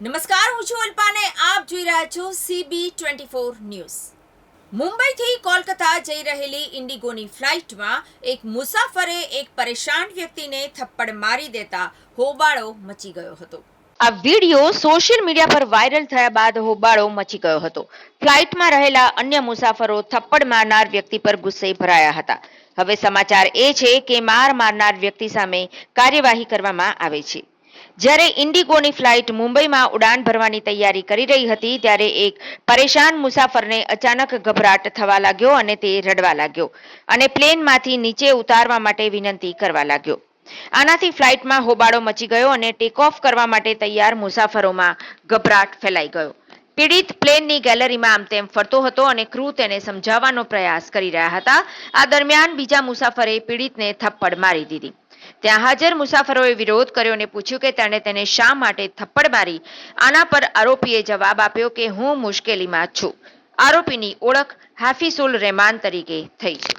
નમસ્કાર, હું છું અલ્પાને. આપ જોઈ રહ્યા છો સીબી ટ્વેન્ટી ફોર ન્યૂઝ. મુંબઈથી કોલકાતા જઈ રહેલી ઇન્ડિગોની ફ્લાઇટમાં એક મુસાફરે એક પરેશાન વ્યક્તિને થપ્પડ મારી દેતા હોબાળો મચી ગયો હતો. આ વિડિયો સોશિયલ મીડિયા પર વાયરલ થયા બાદ હોબાળો મચી ગયો હતો. ફ્લાઇટમાં રહેલા અન્ય મુસાફરો થપ્પડ મારનાર વ્યક્તિ પર ગુસ્સે ભરાયા હતા. હવે સમાચાર એ છે કે માર મારનાર વ્યક્તિ સામે કાર્યવાહી કરવામાં આવે છે. જ્યારે ઇન્ડિગોની ફ્લાઇટ મુંબઈમાં ઉડાન ભરવાની તૈયારી કરી રહી હતી, ત્યારે એક પરેશાન મુસાફરને અચાનક ગભરાટ થવા લાગ્યો અને તે રડવા લાગ્યો અને પ્લેનમાંથી નીચે ઉતારવા માટે વિનંતી કરવા લાગ્યો. આનાથી ફ્લાઇટમાં હોબાળો મચી ગયો અને ટેક ઓફ કરવા માટે તૈયાર મુસાફરોમાં ગભરાટ ફેલાઈ ગયો. પીડિત પ્લેનની ગેલેરીમાં આમ તેમ ફરતો હતો અને ક્રૂ તેને સમજાવવાનો પ્રયાસ કરી રહ્યા હતા. આ દરમિયાન બીજા મુસાફરે પીડિતને થપ્પડ મારી દીધી. ત્યાં હાજર મુસાફરોએ વિરોધ કર્યો અને પૂછ્યું કે તેણે તેને શા માટે થપ્પડ મારી? આના પર આરોપીએ જવાબ આપ્યો કે હું મુશ્કેલીમાં છું. આરોપીની ઓળખ હાફિઝુલ રહેમાન તરીકે થઈ છે.